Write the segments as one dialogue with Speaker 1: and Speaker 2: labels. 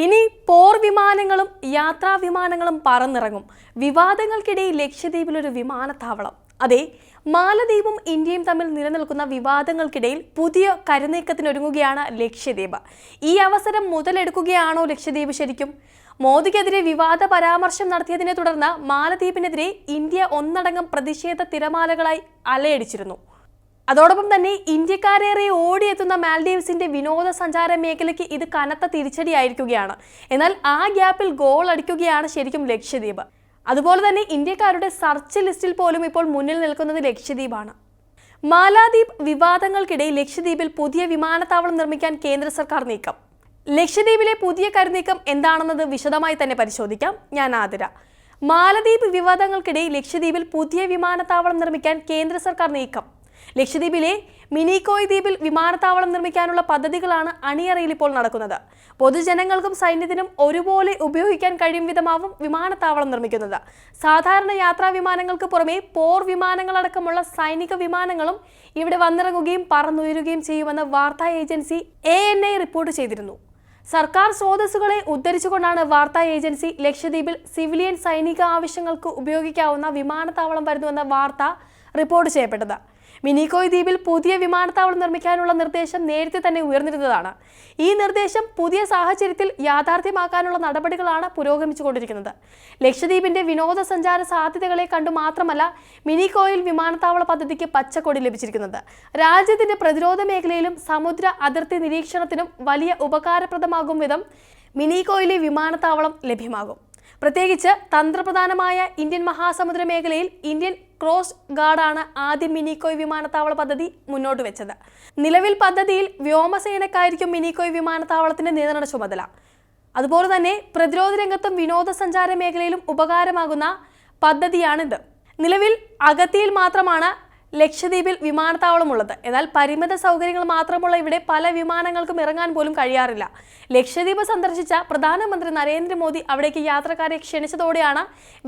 Speaker 1: ഇനി പോർ വിമാനങ്ങളും യാത്രാ വിമാനങ്ങളും പറന്നിറങ്ങും. വിവാദങ്ങൾക്കിടയിൽ ലക്ഷദ്വീപിലൊരു വിമാനത്താവളം. അതെ മാലദ്വീപും ഇന്ത്യയും തമ്മിൽ നിലനിൽക്കുന്ന വിവാദങ്ങൾക്കിടയിൽ പുതിയ കരുനീക്കത്തിനൊരുങ്ങുകയാണ് ലക്ഷദ്വീപ്. ഈ അവസരം മുതലെടുക്കുകയാണോ ലക്ഷദ്വീപ് ശരിക്കും? മോദിക്കെതിരെ വിവാദ പരാമർശം നടത്തിയതിനെ തുടർന്ന് മാലദ്വീപിനെതിരെ ഇന്ത്യ ഒന്നടങ്കം പ്രതിഷേധ തിരമാലകളായി അലയടിച്ചിരുന്നു. അതോടൊപ്പം തന്നെ ഇന്ത്യക്കാരേറെ ഓടിയെത്തുന്ന മാൽഡീവ്സിന്റെ വിനോദസഞ്ചാര മേഖലയ്ക്ക് ഇത് കനത്ത തിരിച്ചടിയായിരിക്കുകയാണ്. എന്നാൽ ആ ഗ്യാപ്പിൽ ഗോൾ അടിക്കുകയാണ് ശരിക്കും ലക്ഷദ്വീപ് അതുപോലെ തന്നെ ഇന്ത്യക്കാരുടെ സർച്ച് ലിസ്റ്റിൽ പോലും ഇപ്പോൾ മുന്നിൽ നിൽക്കുന്നത് ലക്ഷദ്വീപാണ് മാലാദ്വീപ് വിവാദങ്ങൾക്കിടെ ലക്ഷദ്വീപിൽ പുതിയ വിമാനത്താവളം നിർമ്മിക്കാൻ കേന്ദ്ര സർക്കാർ നീക്കം. ലക്ഷദ്വീപിലെ പുതിയ കരുനീക്കം എന്താണെന്നത് വിശദമായി തന്നെ പരിശോധിക്കാം. ഞാൻ ആതിര. മാലദ്വീപ് വിവാദങ്ങൾക്കിടെ ലക്ഷദ്വീപിൽ പുതിയ വിമാനത്താവളം നിർമ്മിക്കാൻ കേന്ദ്ര സർക്കാർ നീക്കം. ലക്ഷദ്വീപിലെ മിനിക്കോയ് ദ്വീപിൽ വിമാനത്താവളം നിർമ്മിക്കാനുള്ള പദ്ധതികളാണ് അണിയറയിൽ ഇപ്പോൾ നടക്കുന്നത്. പൊതുജനങ്ങൾക്കും സൈന്യത്തിനും ഒരുപോലെ ഉപയോഗിക്കാൻ കഴിയും വിധമാവും വിമാനത്താവളം നിർമ്മിക്കുന്നത്. സാധാരണ യാത്രാ വിമാനങ്ങൾക്ക് പുറമെ പോർ വിമാനങ്ങളടക്കമുള്ള സൈനിക വിമാനങ്ങളും ഇവിടെ വന്നിറങ്ങുകയും പറന്നുയരുകയും ചെയ്യുമെന്ന് വാർത്താ ഏജൻസി എ റിപ്പോർട്ട് ചെയ്തിരുന്നു. സർക്കാർ സ്രോതസ്സുകളെ ഉദ്ധരിച്ചുകൊണ്ടാണ് വാർത്താ ഏജൻസി ലക്ഷദ്വീപിൽ സിവിലിയൻ സൈനിക ആവശ്യങ്ങൾക്ക് ഉപയോഗിക്കാവുന്ന വിമാനത്താവളം വരുന്നുവെന്ന വാർത്ത റിപ്പോർട്ട് ചെയ്യപ്പെട്ടത്. മിനിക്കോയ് ദ്വീപിൽ പുതിയ വിമാനത്താവളം നിർമ്മിക്കാനുള്ള നിർദ്ദേശം നേരത്തെ തന്നെ ഉയർന്നിരുന്നതാണ്. ഈ നിർദ്ദേശം പുതിയ സാഹചര്യത്തിൽ യാഥാർത്ഥ്യമാക്കാനുള്ള നടപടികളാണ് പുരോഗമിച്ചുകൊണ്ടിരിക്കുന്നത്. ലക്ഷദ്വീപിന്റെ വിനോദസഞ്ചാര സാധ്യതകളെ കണ്ടു മാത്രമല്ല മിനിക്കോയിൽ വിമാനത്താവള പദ്ധതിക്ക് പച്ചക്കൊടി ലഭിച്ചിരിക്കുന്നത്. രാജ്യത്തിന്റെ പ്രതിരോധ മേഖലയിലും സമുദ്ര അതിർത്തി നിരീക്ഷണത്തിനും വലിയ ഉപകാരപ്രദമാകും വിധം മിനിക്കോയിലെ വിമാനത്താവളം ലഭ്യമാകും. പ്രത്യേകിച്ച് തന്ത്രപ്രധാനമായ ഇന്ത്യൻ മഹാസമുദ്ര മേഖലയിൽ ഇന്ത്യൻ ക്രോസ് ഗാർഡാണ് ആദ്യം മിനിക്കോയ് വിമാനത്താവള പദ്ധതി മുന്നോട്ട് വെച്ചത്. നിലവിൽ പദ്ധതിയിൽ വ്യോമസേനക്കായിരിക്കും മിനിക്കോയ് വിമാനത്താവളത്തിന്റെ നിയന്ത്രണ ചുമതല. അതുപോലെ തന്നെ പ്രതിരോധ രംഗത്തും വിനോദസഞ്ചാര മേഖലയിലും ഉപകാരമാകുന്ന പദ്ധതിയാണിത്. നിലവിൽ അഗത്തിയിൽ മാത്രമാണ് ലക്ഷദ്വീപിൽ വിമാനത്താവളമുള്ളത്. എന്നാൽ പരിമിത സൗകര്യങ്ങൾ മാത്രമുള്ള ഇവിടെ പല വിമാനങ്ങൾക്കും ഇറങ്ങാൻ പോലും കഴിയാറില്ല. ലക്ഷദ്വീപ് സന്ദർശിച്ച പ്രധാനമന്ത്രി നരേന്ദ്രമോദി അവിടേക്ക് യാത്രക്കാരെ ക്ഷണിച്ചതോടെയാണ്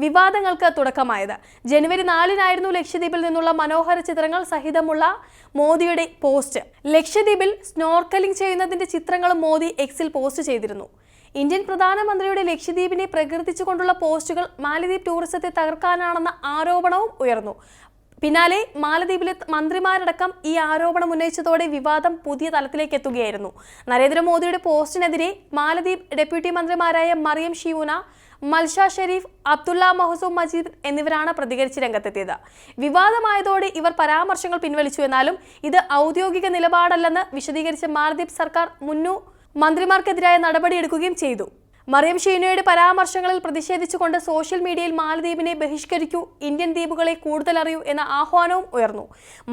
Speaker 1: വിവാദങ്ങൾക്ക് തുടക്കമായത്. ജനുവരി നാലിനായിരുന്നു ലക്ഷദ്വീപിൽ നിന്നുള്ള മനോഹര ചിത്രങ്ങൾ സഹിതമുള്ള മോദിയുടെ പോസ്റ്റ്. ലക്ഷദ്വീപിൽ സ്നോർക്കലിംഗ് ചെയ്യുന്നതിന്റെ ചിത്രങ്ങളും മോദി എക്സിൽ പോസ്റ്റ് ചെയ്തിരുന്നു. ഇന്ത്യൻ പ്രധാനമന്ത്രിയുടെ ലക്ഷദ്വീപിനെ പ്രകീർത്തിച്ചുകൊണ്ടുള്ള പോസ്റ്റുകൾ മാലിദ്വീപ് ടൂറിസത്തെ തകർക്കാനാണെന്ന ആരോപണവും ഉയർന്നു. പിന്നാലെ മാലദ്വീപിലെ മന്ത്രിമാരടക്കം ഈ ആരോപണം ഉന്നയിച്ചതോടെ വിവാദം പുതിയ തലത്തിലേക്ക് എത്തുകയായിരുന്നു. നരേന്ദ്രമോദിയുടെ പോസ്റ്റിനെതിരെ മാലദ്വീപ് ഡെപ്യൂട്ടി മന്ത്രിമാരായ മറിയം ഷിയൂന മൽഷ ഷെരീഫ് അബ്ദുള്ള മൊഹസൂം മജീദ് എന്നിവരാണ് പ്രതികരിച്ച് രംഗത്തെത്തിയത്. വിവാദമായതോടെ ഇവർ പരാമർശങ്ങൾ പിൻവലിച്ചു. എന്നാലും ഇത് ഔദ്യോഗിക നിലപാടല്ലെന്ന് വിശദീകരിച്ച മാലദ്വീപ് സർക്കാർ മുന്നു മന്ത്രിമാർക്കെതിരായ നടപടിയെടുക്കുകയും ചെയ്തു. മറിയം ഷീനയുടെ പരാമർശങ്ങളിൽ പ്രതിഷേധിച്ചുകൊണ്ട് സോഷ്യൽ മീഡിയയിൽ മാലദ്വീപിനെ ബഹിഷ്കരിക്കൂ ഇന്ത്യൻ ദ്വീപുകളെ കൂടുതൽ അറിയൂ എന്ന ആഹ്വാനവും ഉയർന്നു.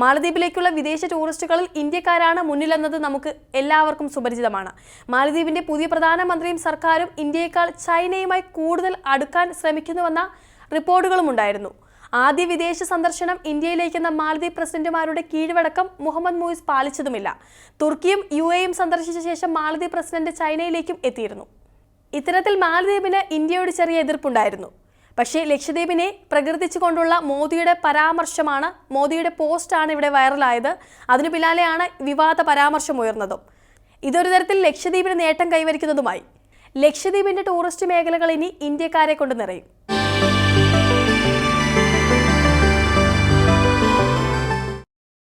Speaker 1: മാലദ്വീപിലേക്കുള്ള വിദേശ ടൂറിസ്റ്റുകളിൽ ഇന്ത്യക്കാരാണ് മുന്നിലെന്നത് നമുക്ക് എല്ലാവർക്കും സുപരിചിതമാണ്. മാലദ്വീപിന്റെ പുതിയ പ്രധാനമന്ത്രിയും സർക്കാരും ഇന്ത്യയേക്കാൾ ചൈനയുമായി കൂടുതൽ അടുക്കാൻ ശ്രമിക്കുന്നുവെന്ന റിപ്പോർട്ടുകളും ഉണ്ടായിരുന്നു. ആദ്യ വിദേശ സന്ദർശനം ഇന്ത്യയിലേക്കെന്ന മാലദ്വീപ് പ്രസിഡന്റുമാരുടെ കീഴ്വടക്കം മുഹമ്മദ് മൂയിസ് പാലിച്ചതുമില്ല. തുർക്കിയും യു എയും സന്ദർശിച്ച ശേഷം മാലദ്വീപ് പ്രസിഡന്റ് ചൈനയിലേക്കും എത്തിയിരുന്നു. ഇത്തരത്തിൽ മാലദ്വീപിന് ഇന്ത്യയോട് ചെറിയ എതിർപ്പുണ്ടായിരുന്നു. പക്ഷേ ലക്ഷദ്വീപിനെ പ്രകീർത്തിച്ചുകൊണ്ടുള്ള മോദിയുടെ പരാമർശമാണ് മോദിയുടെ പോസ്റ്റാണ് ഇവിടെ വൈറലായത്. അതിനു പിന്നാലെയാണ് വിവാദ പരാമർശം ഉയർന്നതും. ഇതൊരു തരത്തിൽ ലക്ഷദ്വീപിന് നേട്ടം കൈവരിക്കുന്നതുമായി. ലക്ഷദ്വീപിന്റെ ടൂറിസ്റ്റ് മേഖലകൾ ഇനി ഇന്ത്യക്കാരെ കൊണ്ട് നിറയും.